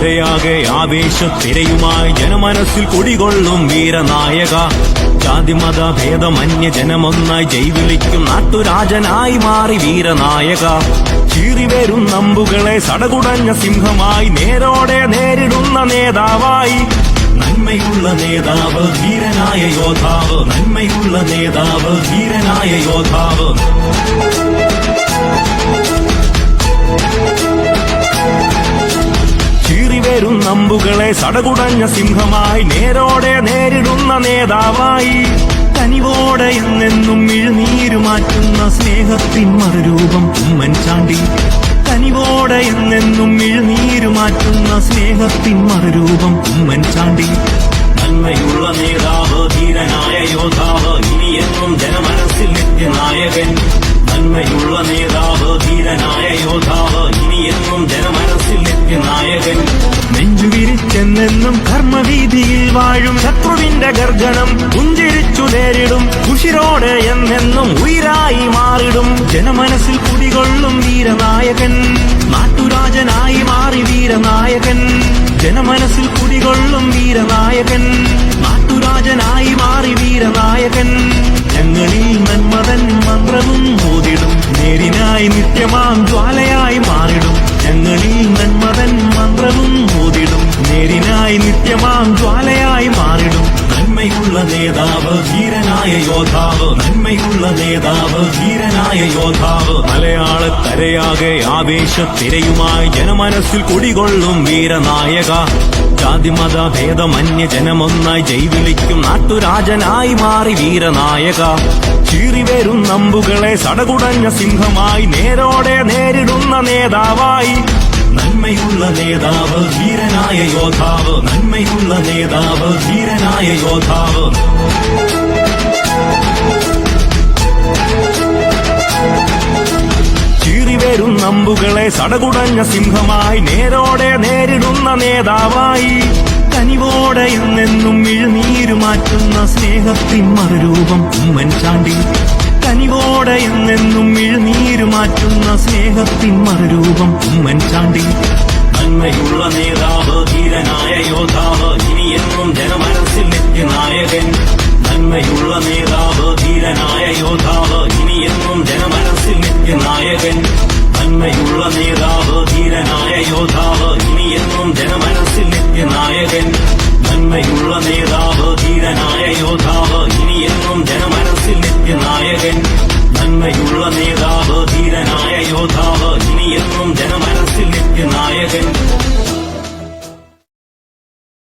മലയാളക്കരയാകെ ആവേശത്തിരയുമായി ജനമനസ്സിൽ കുടികൊള്ളും വീരനായക. ജാതിമത ഭേദമന്യ ജനമൊന്നായി ജൈവിളിക്കും നാട്ടുരാജനായി മാറി വീരനായക. ചീറിവരും നമ്പുകളെ സടകുടഞ്ഞ സിംഹമായി നേരോടെ നേരിടുന്ന നേതാവായി. നന്മയുള്ള നേതാവ് ധീരനായ യോദ്ധാവ്. നന്മയുള്ള നേതാവ് ധീരനായ യോദ്ധാവ്. ചീറിവരും നമ്പുകളെ സടകുടഞ്ഞ സിംഹമായി നേരോടെ നേരിടുന്ന നേതാവായി കനിവോടെ എന്നെന്നും ഇഴുനീരു മാറ്റുന്ന സ്നേഹത്തിൻ മറുരൂപം ഉമ്മൻചാണ്ടി കനിവോടെ എന്നെന്നും ഇഴുനീരു മാറ്റുന്ന സ്നേഹത്തിൻ മറുരൂപം ഉമ്മൻചാണ്ടി നന്മയുള്ള നേതാവ് ധീരനായ യോദ്ധാവ് ഇനിയെന്നും ജനമനസ്സിൽ നിത്യനായകൻ. നന്മയുള്ള നേതാവ് ധീരനായ യോദ്ധാവ് ഇനിയെന്നും ജനമനസ്സിൽ നിത്യനായകൻ. നെഞ്ചുവിരിച്ചെന്നെന്നും കർമ്മവീതിയിൽ വാഴും ശത്രുവിന്റെ ഗർജനം പുഞ്ചിരിച്ചു നേരിടും കുഷിരോട് എന്നെന്നും ഉയരായി മാറിടും. ജനമനസ്സിൽ കുടികൊള്ളും വീരനായകൻ നാട്ടുരാജനായി മാറി വീരനായകൻ. ജനമനസ്സിൽ കുടികൊള്ളും വീരനായകൻ നാട്ടുരാജനായി മാറി വീരനായകൻ. ഞങ്ങളിൽ നന്മതൻ മന്ത്രവും മോതിടും. നേരിനായി നിത്യമാം ജ്വാലയായി മാറിടും. ഞങ്ങളിൽ നന്മതൻ നന്മയുള്ള നേതാവ് ധീരനായ യോദ്ധാവ്. നന്മയുള്ള നേതാവ് ധീരനായ യോദ്ധാവ്. മലയാളക്കരയാകെ ആവേശത്തിരയുമായി ജനമനസ്സിൽ കുടികൊള്ളും വീരനായക. ജാതിമത ഭേദമന്യ ജനമൊന്നായി ജൈവിളിക്കും നാട്ടുരാജനായി മാറി വീരനായക. ചീറിവരും നമ്പുകളെ സടകുടഞ്ഞ സിംഹമായി നേരോടെ നേരിടുന്ന നേതാവായി നന്മയുള്ള നേതാവ് ധീരനായ യോദ്ധാവ്. നന്മയുള്ള നേതാവ് ധീരനായ യോദ്ധാവ്. ചീറിവരും നമ്പുകളെ സടകുടഞ്ഞ സിംഹമായി നേരോടെ നേരിടുന്ന നേതാവായി. കനിവോടെ എന്നെന്നും ഇഴുനീരു മാറ്റുന്ന സ്നേഹത്തിൻ മറുരൂപം ഉമ്മൻചാണ്ടി കനിവോടെ എന്നെന്നും ഇഴു സ്നേഹത്തിൻ മറുരൂപം ഉമ്മൻചാണ്ടി നന്മയുള്ള നേതാവ് ധീരനായ യോദ്ധാവ് എന്നും ജനമനസ്സിൽ നിത്യ നായകൻ. നന്മയുള്ള നേതാവ് ധീരനായ യോദ്ധാവ് എന്നും ജനമനസ്സിൽ നിത്യ നായകൻ. നന്മയുള്ള നേതാവ് ധീരനായ യോദ്ധാവ്. യോദ്ധാവ് ഇനിയെന്നും ജനമനസ്സിൽ നിത്യനായകൻ